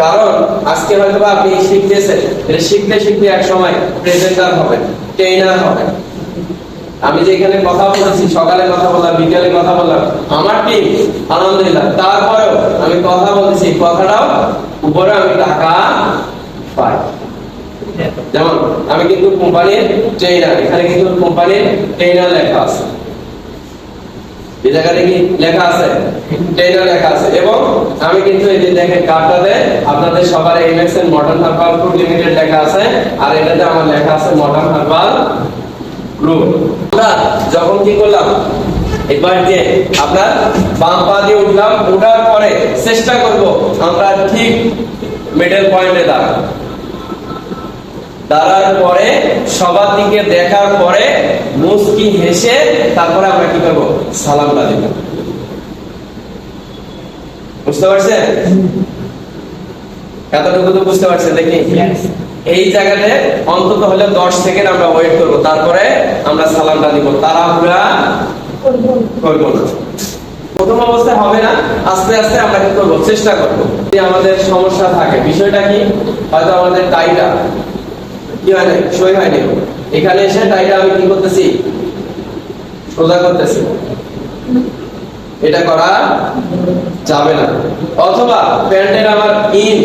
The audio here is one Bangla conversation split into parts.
কারণ আজকে হয়তো আপনি শিখতেছেন শিখতে শিখতে এক সময় প্রেজেন্টার হবেন ট্রেনার হবেন। আমি যে এখানে কথা বলেছি, সকালে কথা বললাম, বিকালে কথা বললাম, আমার টিম আলহামদুলিল্লাহ। তারপরেও কথা বলেছি কথাটাও উপরে আমি টাকা পাই। যেমন, আমি কিন্তু কোম্পানির ট্রেনার এখানে কিন্তু কোম্পানির ট্রেনার লেখা আছে। এই কি লেখা আছে? ট্রেনার লেখা আছে। এবং আমি কিন্তু এই যে দেখেন, কার্ডটাতে আপনাদের সবার এমএক্স এর মডার্ন গ্রুপ লিমিটেড লেখা আছে, আর এটাতে আমার লেখা আছে মডার্ন হার্বাল গ্রুপ আমরা যখন কি করলাম এবার যে আপনার বাম পা দিয়ে উঠলাম ওঠার পরে চেষ্টা করব আমরা ঠিক মিডল পয়েন্টে দাঁড়াবো। দাঁড়ার পরে সবার দিকে দেখার পরে মুস্কি হেসে তারপরে আমরা কি করব? সালামটা দিব। বুঝতে পারছেন? এতটুকু তো বুঝতে পারছেন দেখি? এই জায়গাতে অন্তত হলে দশ সেকেন্ড আমরা ওয়েট করব তারপরে আমরা সালামটা দিব। তাড়াহুড়া করব। না প্রথম অবস্থায় হবে না, আস্তে আস্তে আমরা কি করব? চেষ্টা করব। যদি আমাদের সমস্যা থাকে, বিষয়টা কি? হয়তো আমাদের টাইটা কি হয় নাই? সই হয়নি এখানে এসে টাইটা আমি কি করতেছি? সোজা করতেছি। এটা করা যাবে না। অথবা প্যান্টের আমার ইন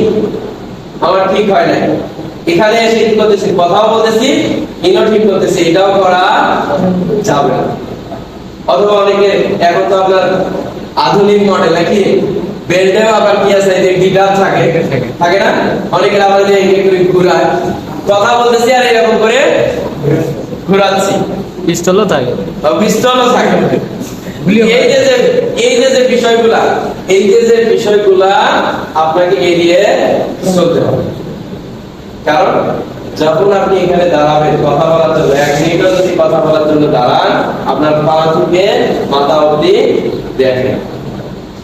আমার ঠিক হয় নাই। এখানে এসে কি করতেছি? কথাও বলতেছি, ইনও ঠিক করতেছি। এটাও করা যাবে না। অথবা অনেকে এখন তো আপনার আধুনিক মডেল নাকি? বেল্টেও আবার কি আছে? যে গিটার থাকে। থাকে। না? অনেকের আবার যে ঘুরায়। কথা বলতেছি আর এরকম করে ঘুরাচ্ছি। পিস্তলও থাকে। পিস্তলও থাকে। এই যে যে এই যে যে বিষয়গুলা এই যে যে বিষয়গুলা আপনাকে এড়িয়ে চলতে হবে। কারণ যখন আপনি এখানে দাঁড়াবেন কথা বলার জন্য এক মিনিটও যদি কথা বলার জন্য দাঁড়ান। আপনার পা থেকে মাথা অবধি দেখেন।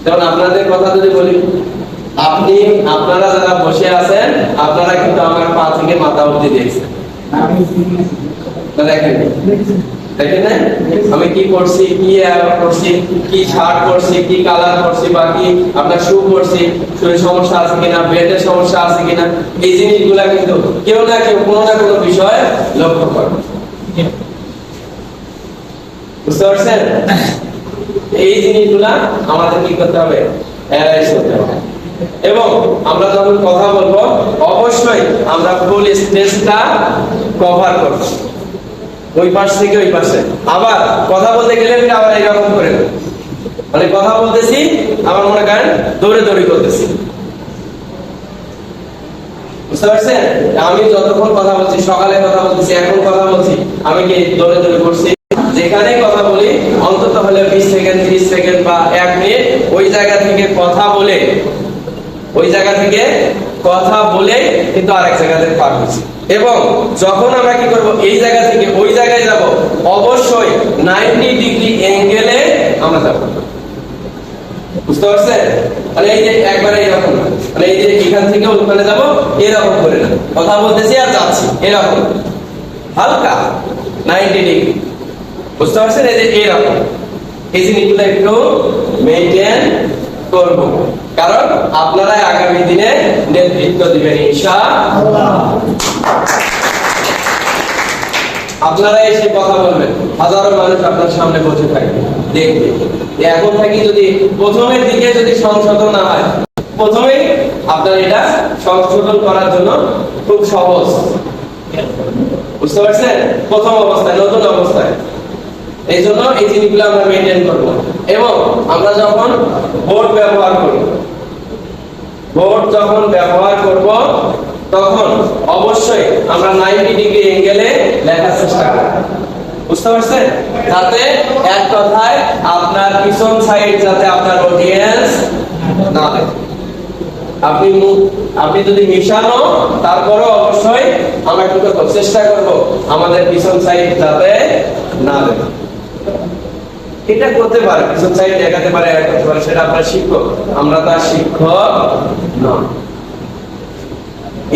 যেমন আপনাদের কথা যদি বলি, আপনি, আপনারা যারা বসে আছেন, আপনারা কিন্তু আমার পা থেকে মাথা অবধি দেখছেন। দেখেন। দেখেন আমি কি করছি কি করছি কি শার্ট করছি কি কালার করছি বা কি আপনার শু করছি শরীর সমস্যা আছে কিনা বেল্টের সমস্যা আছে কিনা, এই জিনিসগুলা কিন্তু কেউ না কেউ কোনো না কোনো বিষয় লক্ষ্য করে বুঝতে পারছেন? এই জিনিসগুলা আমাদের কি করতে হবে? চলতে হবে। এবং আমরা যখন কথা বলব, অবশ্যই আমরা ফুল স্পেসটা কভার করব। ওই পাশ থেকে ওই পাশে। আবার কথা বলতে গেলে আবার এরকম করে মানে কথা বলতেছি আমার মনে করেন দৌড়ে দৌড়ে করতেছি। বুঝতে পারছেন? আমি যতক্ষণ কথা বলছি, সকালে কথা বলতেছি, এখন কথা বলছি, আমি কি দৌড়ে দৌড়ে করছি? যেখানে কথা বলি। অন্তত হলে বিশ সেকেন্ড, ত্রিশ সেকেন্ড বা এক মিনিট ওই জায়গা থেকে কথা বলে, ওই জায়গা থেকে কথা বলে কিন্তু আরেক জায়গাতে পার হচ্ছি এবং যখন আমরা কি করব, এই জায়গা থেকে ওই জায়গায় যাব, অবশ্যই নাইনটি ডিগ্রি অ্যাঙ্গেলে আমরা যাব। বুঝতে পারছেন? মানে এই যে একবারে এরকম। মানে এই যে এখান থেকে ওখানে যাব, এরকম করে না। কথা বলতেছি আর যাচ্ছি, এরকম। হালকা, নাইনটি ডিগ্রি। বুঝতে পারছেন? এই যে এরকম এই জিনিসগুলো একটু মেনটেন করব। কারণ আপনারা আগামী দিনে নেতৃত্ব দিবেন, ইনশাআল্লাহ। আপনারা এসে কথা বলবেন। হাজারো মানুষ আপনার সামনে বসে থাকবে। দেখবে। এখন থেকে যদি প্রথমের দিকে যদি সংশোধন না হয়, প্রথমেই আপনার এটা সংশোধন করার জন্য খুব সহজ। বুঝতে পারছেন? প্রথম অবস্থায়, নতুন অবস্থায়। এই জন্য এই জিনিসগুলো আমরা মেনটেন করব। এবং আমরা যখন বোর্ড ব্যবহার করব বোর্ড যখন ব্যবহার করব, তখন অবশ্যই আমরা নাইনটি ডিগ্রি অ্যাঙ্গেলে লেখার চেষ্টা করব। বুঝতে পারছেন? যাতে এক কথায় আপনার পিছন সাইড যাতে আপনার অডিয়েন্স না দেখে আপনি আপনি যদি মিশানো, তারপরও অবশ্যই আমরা করব চেষ্টা করব আমাদের পিছন সাইড যাতে না দেখে এটা করতে পারে, কিছু চাই দেখাতে পারে সেটা আপনার শিক্ষক, আমরা তার শিক্ষক ন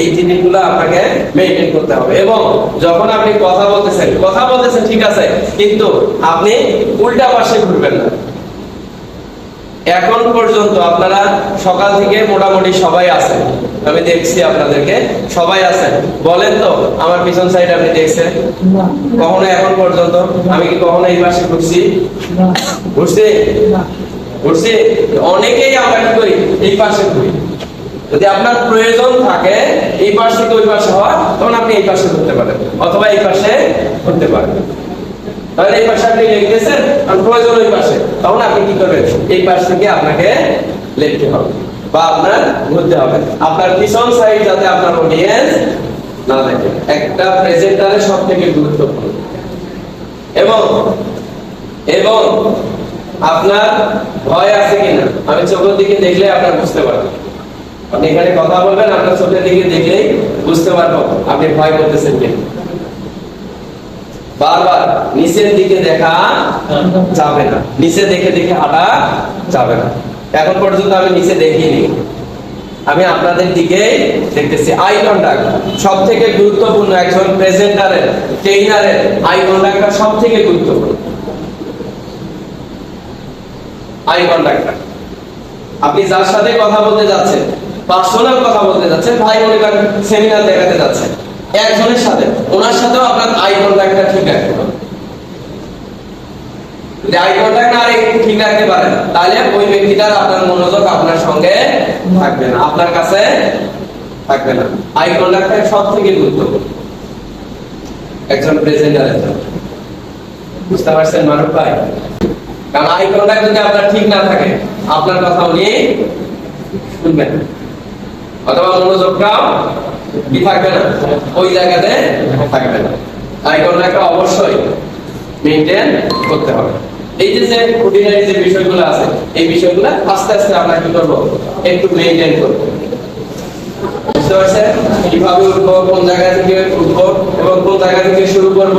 এই জিনিসগুলো আপনাকে মেনটেন করতে হবে। এবং যখন আপনি কথা বলতেছেন কথা বলতেছেন ঠিক আছে, কিন্তু আপনি উল্টা পাশে ঘুরবেন না। এখন পর্যন্ত আপনারা সকাল থেকে মোটামুটি সবাই আছেন। আমি দেখছি আপনাদেরকে। সবাই আছেন। বলেন তো আমার পিছন সাইড আপনি দেখছেন? কখনো এখন পর্যন্ত? আমি কি কখনো এই পাশে ঘুরছি? ঘুরছি? ঘুরছি? অনেকেই আমরা কি করি? এই পাশে ঘুরি। যদি আপনার প্রয়োজন থাকে এই পাশ থেকে ওই পাশে হওয়ার তখন আপনি এই পাশে ঘুরতে পারেন। অথবা এই পাশে ঘুরতে পারেন। তাহলে এই পাশে আপনি লিখতেছেন আর প্রয়োজন ওই পাশে। তখন আপনি কি করবেন? এই পাশ থেকে আপনাকে লিখতে হবে বা আপনার ঘুরতে হবে। আপনার পিছন সাইড যাতে আপনার অডিয়েন্স না দেখে। একটা প্রেজেন্টারের সব থেকে গুরুত্বপূর্ণ। এবং এবং আপনার ভয় আছে কিনা? আমি চোখের দিকে দেখলে আপনার বুঝতে পারবেন। আপনি এখানে কথা বলবেন, আপনার চোখের দিকে দেখলেই বুঝতে পারব আপনি ভয় করতেছেন কিনা। বারবার নিচের দিকে দেখা যাবে না। নিচে দেখে দেখে হাঁটা যাবে না। এখন পর্যন্ত আমি নিচে দেখিনি। আমি আপনাদের দিকে দেখতেছি। আই কন্টাক্ট সব থেকে গুরুত্বপূর্ণ একজন প্রেজেন্টারের ট্রেইনারের আই কন্টাক্টটা সব থেকে গুরুত্বপূর্ণ। আই কন্টাক্টটা আপনি যার সাথে কথা বলতে যাচ্ছেন পার্সোনাল কথা বলতে যাচ্ছেন, ভাই মনে সেমিনার দেখাতে যাচ্ছেন। একজনের সাথে, ওনার সাথেও আপনার আই কন্টাক্টটা ঠিক রাখতে যদি আই রেখে ঠিক রাখতে পারেন, তাহলে ওই ব্যক্তিটার আপনার মনোযোগ আপনার সঙ্গে থাকবে না, আপনার কাছে থাকবে না। আই কন্টাক্টটা সব থেকে গুরুত্বপূর্ণ। একজন বুঝতে পারছেন মানব ভাই? কারণ আই কন্টাক্ট যদি আপনার ঠিক না থাকে, আপনার কথা উনি শুনবেন অথবা মনোযোগটাও থাকবে না ওই জায়গাতে থাকবে না আই কন্টাক্টটা অবশ্যই মেনটেন করতে হবে। এই যে যে অর্ডিনারি যে বিষয়গুলো আছে, এই বিষয়গুলো আস্তে আস্তে আমরা কি করব? একটু মেনটেন করব। বুঝতে পারছেন? কীভাবে উঠবো, কোন জায়গা থেকে উঠবো এবং কোন জায়গা থেকে শুরু করব?